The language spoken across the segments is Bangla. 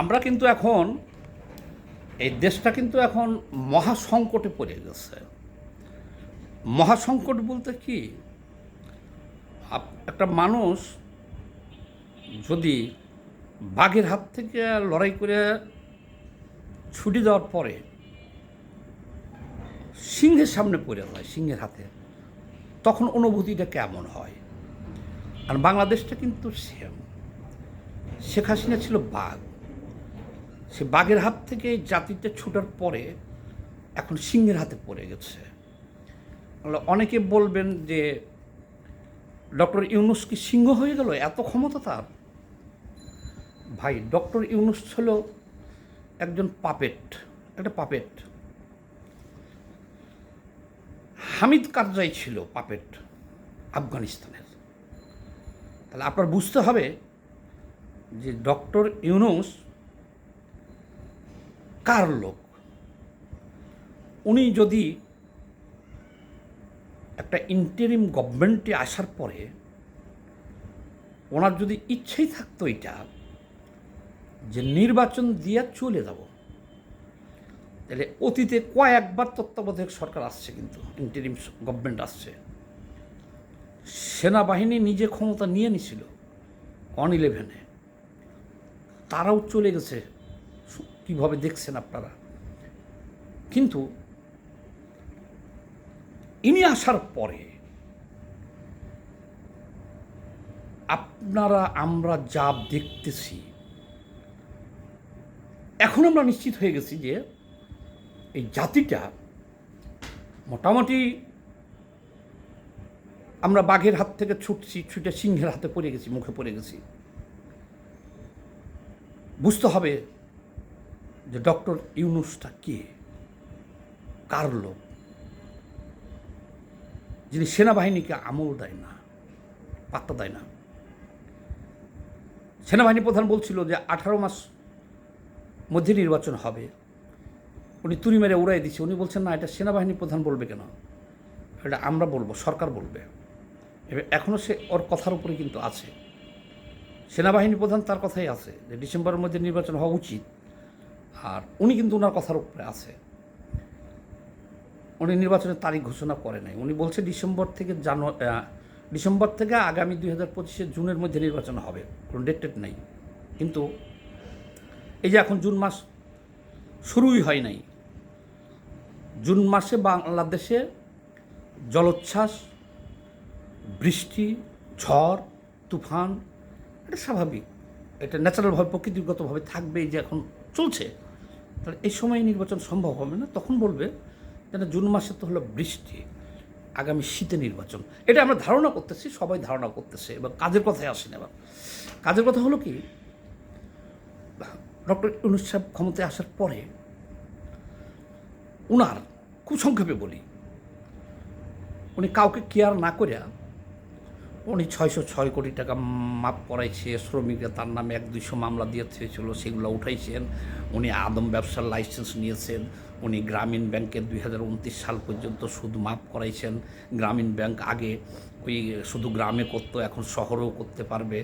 আমরা কিন্তু এখন, এই দেশটা কিন্তু এখন মহা সংকটে পড়ে গেছে। মহা সংকট বলতে কি? একটা মানুষ যদি বাঘের হাত থেকে লড়াই করে ছুটি দেওয়ার পরে সিংহের সামনে পড়ে যায়, সিংহের হাতে, তখন অনুভূতিটা কেমন হয়? আর বাংলাদেশটা কিন্তু সেম শেখ হাসিনা ছিল বাঘ। সে বাঘের হাত থেকে জাতিতে ছুটার পরে এখন সিংহের হাতে পড়ে গেছে। অনেকে বলবেন যে ডক্টর ইউনুস কি সিংহ হয়ে গেল? এত ক্ষমতা তার। ভাই, ডক্টর ইউনুস ছিল একজন পাপেট, একটা পাপেট। হামিদ কারজাই ছিল পাপেট আফগানিস্তানের। তাহলে আপনার বুঝতে হবে যে ডক্টর ইউনুস কার লোক? উনি যদি একটা ইন্টারিম গভর্নমেন্টে আসার পরে ওনার যদি ইচ্ছেই থাকতো এটা, যে নির্বাচন দিয়ে চলে যাব, তাহলে অতীতে কয়েকবার তত্ত্বাবধায়ক সরকার আসছে কিন্তু ইন্টারিম গভর্নমেন্ট আসছে। সেনাবাহিনী নিজে ক্ষমতা নিয়ে নিছিল অন ইলেভেনে তারাও চলে গেছে। কীভাবে দেখছেন আপনারা? কিন্তু ইনি আসার পরে আপনারা, আমরা যা দেখতেছি, এখন আমরা নিশ্চিত হয়ে গেছি যে এই জাতিটা মোটামুটি আমরা বাঘের হাত থেকে ছুটছি, ছুটে সিংহের হাতে পড়ে গেছি, মুখে পড়ে গেছি। বুঝতে হবে যে ডক্টর ইউনুসটা কে? কার লোক? যিনি সেনাবাহিনীকে আমল দেয় না, পাত্তা দেয় না। সেনাবাহিনী প্রধান বলছিল যে আঠারো মাস মধ্যে নির্বাচন হবে। উনি তুড়ি মেরে উড়াই দিচ্ছে উনি বলছেন, না, এটা সেনাবাহিনী প্রধান বলবে কেন? এটা আমরা বলব, সরকার বলবে। এবার এখনও সে ওর কথার উপরে কিন্তু আছে। সেনাবাহিনী প্রধান তার কথাই আছে যে ডিসেম্বরের মধ্যে নির্বাচন হওয়া উচিত। আর উনি কিন্তু ওনার কথার উপরে আছে। উনি নির্বাচনের তারিখ ঘোষণা করে নাই। উনি বলছে ডিসেম্বর থেকে জানুয়ারি ডিসেম্বর থেকে আগামী দুই হাজার পঁচিশে জুনের মধ্যে নির্বাচন হবে। কোনো ডেট টেট নেই। কিন্তু এই যে এখন জুন মাস শুরুই হয় নাই। জুন মাসে বাংলাদেশে জলোচ্ছ্বাস, বৃষ্টি, ঝড়, তুফান, এটা স্বাভাবিক। এটা ন্যাচারালভাবে প্রকৃতিগতভাবে থাকবে এই যে এখন চলছে। তাহলে এই সময় নির্বাচন সম্ভব হবে না, তখন বলবে যেন জুন মাসে তো হলো বৃষ্টি, আগামী শীতে নির্বাচন। এটা আমরা ধারণা করতেছি, সবাই ধারণা করতেছে, এবার কাজের কথায় আসেন এবার। কাজের কথা হলো কি, ডক্টর ইউনুস সাহেব ক্ষমতায় আসার পরে উনার খুব সংক্ষেপে বলি, উনি কাউকে কেয়ার না করিয়া উনি ছয়শো ছয় কোটি টাকা মাপ করাইছে, শ্রমিকরা তার নামে এক দুইশো মামলা দিয়ে হয়েছিল সেগুলো উঠাইছেন। উনি আদম ব্যবসার লাইসেন্স নিয়েছেন। উনি গ্রামীণ ব্যাংকের দুই হাজার উনত্রিশ সাল পর্যন্ত সুদ মাপ করাইছেন। গ্রামীণ ব্যাংক আগে ওই শুধু গ্রামে করতো, এখন শহরেও করতে পারবে।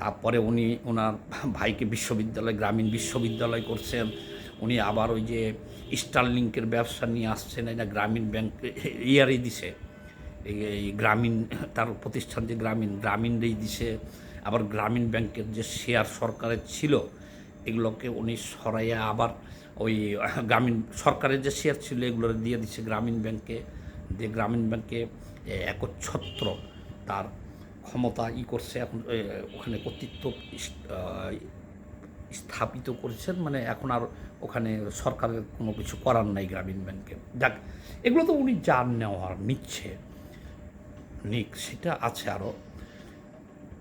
তারপরে উনি ওনার ভাইকে বিশ্ববিদ্যালয়, গ্রামীণ বিশ্ববিদ্যালয় করছেন। উনি আবার ওই যে স্টারলিংকের ব্যবসা নিয়ে আসছেন, এটা গ্রামীণ ব্যাংক ইয়ারই দিছে। এই গ্রামীণ, তার প্রতিষ্ঠান যে গ্রামীণ গ্রামীণরেই দিছে। আবার গ্রামীণ ব্যাংকের যে শেয়ার সরকারের ছিল, এগুলোকে উনি সরাইয়া আবার ওই গ্রামীণ সরকারের যে শেয়ার ছিল এগুলো দিয়ে দিচ্ছে গ্রামীণ ব্যাংকে। যে গ্রামীণ ব্যাংকে একচ্ছত্র তার ক্ষমতা ই করছে, এখন ওখানে কর্তৃত্ব স্থাপিত করেছেন। মানে এখন আর ওখানে সরকারের কোনো কিছু করার নাই গ্রামীণ ব্যাংকে। যাক, এগুলো তো উনি যান নেওয়ার, নিচ্ছে। নিক, সেটা আছে আরও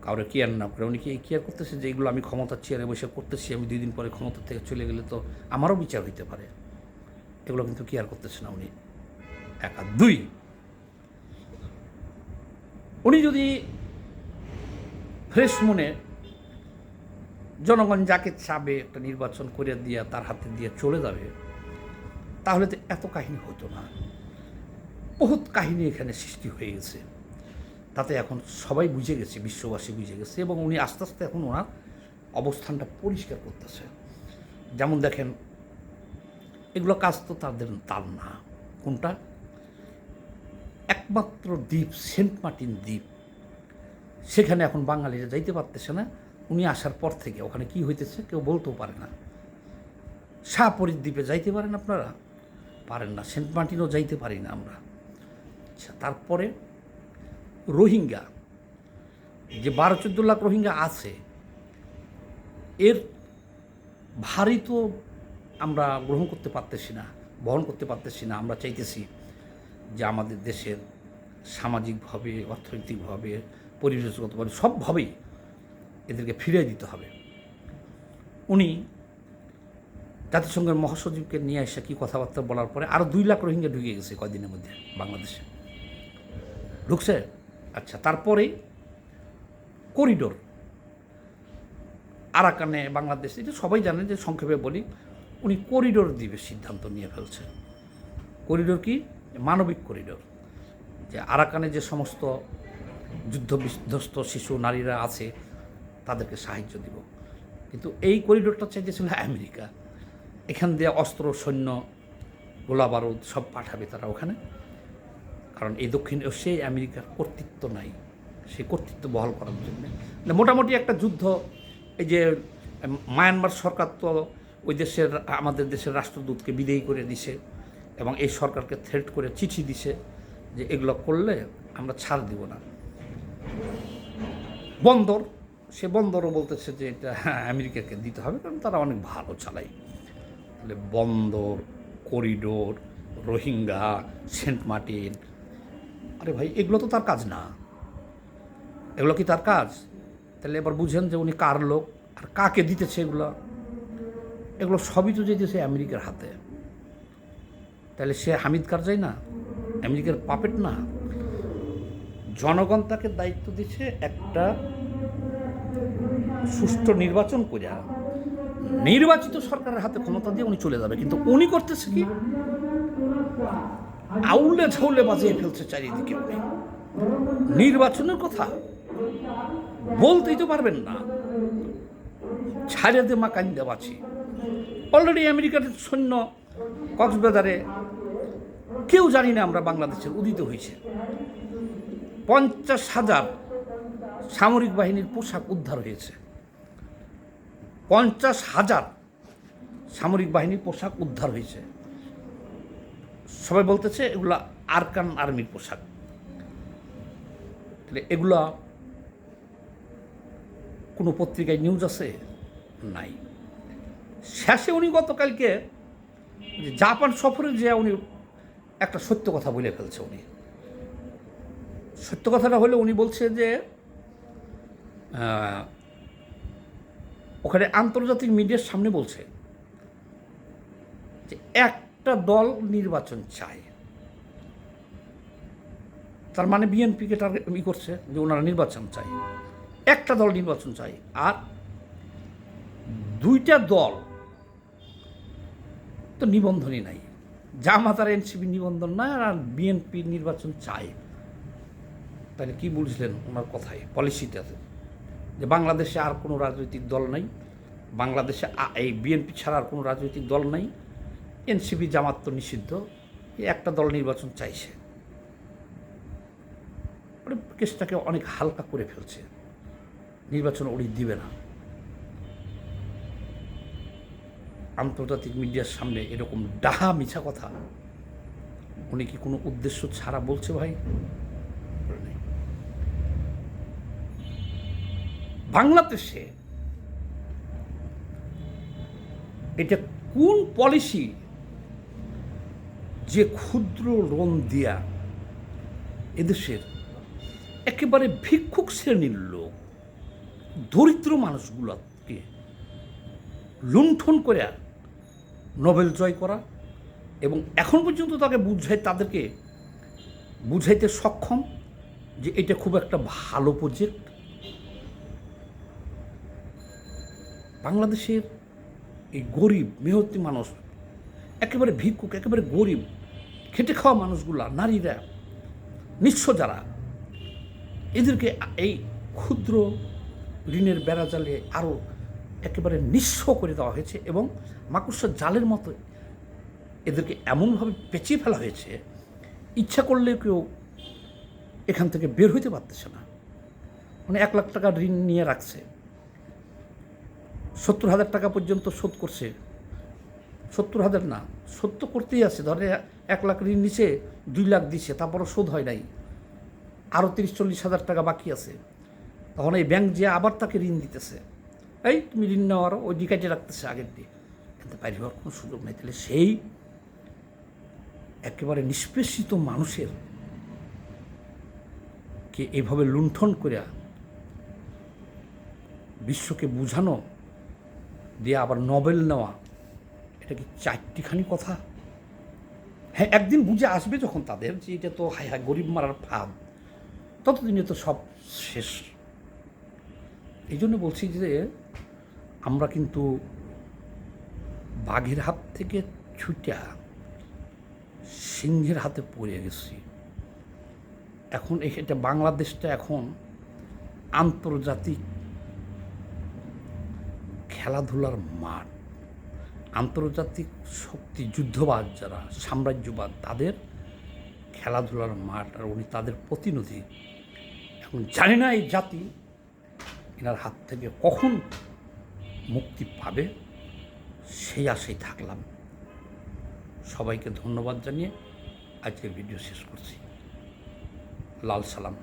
কাউরে কেয়ার না করে, উনি কি কেয়ার করতেছে যে এগুলো আমি ক্ষমতার চেয়ারে বসে করতেছি, আমি দুই দিন পরে ক্ষমতা থেকে চলে গেলে তো আমারও বিচার হইতে পারে। এগুলো কিন্তু কেয়ার করতেছে না উনি। একা দুই। উনি যদি ফ্রেশ মনে জনগণ যাকে চাবে একটা নির্বাচন করে দিয়ে তার হাতে দিয়ে চলে যাবে, তাহলে তো এত কাহিনী হতো না। বহুত কাহিনী এখানে সৃষ্টি হয়ে গেছে। তাতে এখন সবাই বুঝে গেছে, বিশ্ববাসী বুঝে গেছে এবং উনি আস্তে আস্তে এখন ওনার অবস্থানটা পরিষ্কার করতেছে। যেমন দেখেন, এগুলো কাজ তো তাদের তার না। কোনটা? একমাত্র দ্বীপ, সেন্ট মার্টিন দ্বীপ। সেখানে এখন বাঙালিরা যাইতে পারতেছে না। উনি আসার পর থেকে, ওখানে কি হইতেছে কেউ বলতেও পারে না। শাহপরীর দ্বীপে যাইতে পারেন আপনারা? পারেন না। সেন্ট মার্টিনও যাইতে পারি না আমরা। আচ্ছা তারপরে রোহিঙ্গা, যে বারো চোদ্দ লাখ রোহিঙ্গা আছে, এর ভারী তো আমরা গ্রহণ করতে পারতেছি না, বহন করতে পারতেছি না। আমরা চাইতেছি যে আমাদের দেশের সামাজিকভাবে, অর্থনৈতিকভাবে, পরিবেশগতভাবে সবভাবেই এদেরকে ফিরিয়ে দিতে হবে। উনি জাতিসংঘের মহাসচিবকে নিয়ে এসে কি কথাবার্তা বলার পরে আরও দুই লাখ রোহিঙ্গা ঢুকে গেছে কয়দিনের মধ্যে বাংলাদেশে। ঢুকছে আচ্ছা তারপরে করিডোর। আরাকানে বাংলাদেশ, এটা সবাই জানেন যে সংক্ষেপে বলি, উনি করিডোর দিবে সিদ্ধান্ত নিয়ে ফেলছে করিডোর কি? মানবিক করিডোর। যে আরাকানে যে সমস্ত যুদ্ধ বিধ্বস্ত শিশু, নারীরা আছে, তাদেরকে সাহায্য দিব। কিন্তু এই করিডোরটা চাইতেছিল আমেরিকা। এখান দিয়ে অস্ত্র, সৈন্য, গোলা বারুদ সব পাঠাবে তারা ওখানে। কারণ এই দক্ষিণ এশিয়ায় আমেরিকার কর্তৃত্ব নাই। সে কর্তৃত্ব বহাল করার জন্য। মানে মোটামুটি একটা যুদ্ধ, এই যে মায়ানমার সরকার তো ওই দেশের, আমাদের দেশের রাষ্ট্রদূতকে বিদেয়ী করে দিছে এবং এই সরকারকে থ্রেট করে চিঠি দিছে যে এগুলো করলে আমরা ছাড় দিব না। বন্দর, সে বন্দরও বলতেছে যে এটা আমেরিকাকে দিতে হবে কারণ তারা অনেক ভালো চালায়। তাহলে বন্দর, করিডোর, রোহিঙ্গা, সেন্ট মার্টিন আরে ভাই, এগুলো তো তার কাজ না। এগুলো কি তার কাজ? তাহলে এবার বুঝেন যে উনি কার লোক আর কাকে দিতেছে এগুলো। এগুলো সবই তো যেতেছে আমেরিকার হাতে। তাহলে সে হামিদ কারজাই না? আমেরিকার পাপেট না? জনগণ তাকে দায়িত্ব দিচ্ছে একটা সুষ্ঠু নির্বাচন করিয়া নির্বাচিত সরকারের হাতে ক্ষমতা দিয়ে উনি চলে যাবে। কিন্তু উনি করতেছে কি? আউলে ঝাউলে বাজিয়ে ফেলছে চারিদিকে। নির্বাচনের কথা বলতেই তো পারবেন না। ছাড়িয়ে দে মা কান্দে বাছি অলরেডি আমেরিকার সৈন্য কক্সবাজারে কেউ জানি না আমরা বাংলাদেশের উদিত হয়েছে। পঞ্চাশ হাজার সামরিক বাহিনীর পোশাক উদ্ধার হয়েছে। পঞ্চাশ হাজার সামরিক বাহিনীর পোশাক উদ্ধার হয়েছে। সবাই বলতেছে, এগুলো আরকান আর্মির পোশাক। তাহলে এগুলা কোনো পত্রিকায় নিউজ আছে? নাই। শেষে উনি গতকালকে জাপান সফরে যে উনি একটা সত্য কথা বলে ফেলছে উনি। সত্য কথাটা হলে উনি বলছে যে ওখানে আন্তর্জাতিক মিডিয়ার সামনে বলছে যে একটা দল নির্বাচন চায়। তার মানে বিএনপিকে টার্গেট ই করছে যে ওনারা নির্বাচন চাই একটা দল নির্বাচন চাই আর দুইটা দল তো নিবন্ধনই নাই। জামাত আর এনসিপি নিবন্ধন নাই আর বিএনপি নির্বাচন চায়। তাহলে কি বুঝলেন ওনার কথায় পলিসিতে আছে যে বাংলাদেশে আর কোনো রাজনৈতিক দল নাই, বাংলাদেশে এই বিএনপি ছাড়া আর কোনো রাজনৈতিক দল নাই এনসিপি জামাত তো নিষিদ্ধ একটা দল নির্বাচন চাইছে। কেসটাকে অনেক হালকা করে ফেলছে। নির্বাচন উনি দিবে না। আন্তর্জাতিক মিডিয়ার সামনে এরকম ডাহা মিছা কথা উনি কি কোনো উদ্দেশ্য ছাড়া বলছে ভাই। বাংলাদেশে এটা কোন পলিসি যে ক্ষুদ্র লোন দিয়া এদেশের একেবারে ভিক্ষুক শ্রেণির লোক, দরিদ্র মানুষগুলোকে লুণ্ঠন করে নোবেল জয় করা এবং এখন পর্যন্ত তাকে বুঝাই, তাদেরকে বুঝাইতে সক্ষম যে এটা খুব একটা ভালো প্রজেক্ট বাংলাদেশের এই গরিব মেহতি মানুষ একেবারে ভিক্ষুক, একেবারে গরিব খেটে খাওয়া মানুষগুলা, নারীরা, নিঃস্ব যারা, এদেরকে এই ক্ষুদ্র ঋণের বেড়া জালে আরও একেবারে নিঃস্ব করে দেওয়া হয়েছে এবং মাকুসের জালের মতো এদেরকে এমনভাবে পেঁচিয়ে ফেলা হয়েছে, ইচ্ছা করলে কেউ এখান থেকে বের হইতে পারতেছে না। মানে এক লাখ টাকা ঋণ নিয়ে রাখছে, সত্তর হাজার টাকা পর্যন্ত শোধ করছে। সত্তর হাজার না, সত্য করতেই আছে। ধরে এক লাখ ঋণ নিচে দুই লাখ দিছে, তারপরও শোধ হয় নাই। আরও তিরিশ চল্লিশ হাজার টাকা বাকি আছে। তখন এই ব্যাংক যে আবার তাকে ঋণ দিতেছে। এই তুমি ঋণ নেওয়ার ওই ডিকাইটে রাখতেছে আগের দিয়ে কিন্তু বাইরে হওয়ার কোনো সুযোগ নেই। তাহলে সেই একেবারে নিষ্পেষিত মানুষের কে এভাবে লুণ্ঠন করে বিশ্বকে বুঝানো, দিয়ে আবার নোবেল নেওয়া এটা কি চারটিখানি কথা? হ্যাঁ একদিন বুঝে আসবে যখন তাদের যে এটা তো হায় হায় গরিব মারার ফাঁদ। ততদিনে তো সব শেষ। এই জন্য বলছি যে আমরা কিন্তু বাঘের হাত থেকে ছুটা সিংহের হাতে পড়ে গেছি। এখন এটা বাংলাদেশটা এখন আন্তর্জাতিক খেলাধুলার মাঠ। আন্তর্জাতিক শক্তি যুদ্ধবাদ যারা, সাম্রাজ্যবাদ, তাদের খেলাধুলার মাঠ আর উনি তাদের প্রতিনিধি। এখন জানি না এই জাতি এনার হাত থেকে কখন মুক্তি পাবে, সেই আশায় থাকলাম। সবাইকে ধন্যবাদ জানিয়ে আজকের ভিডিও শেষ করছি। লাল সালাম।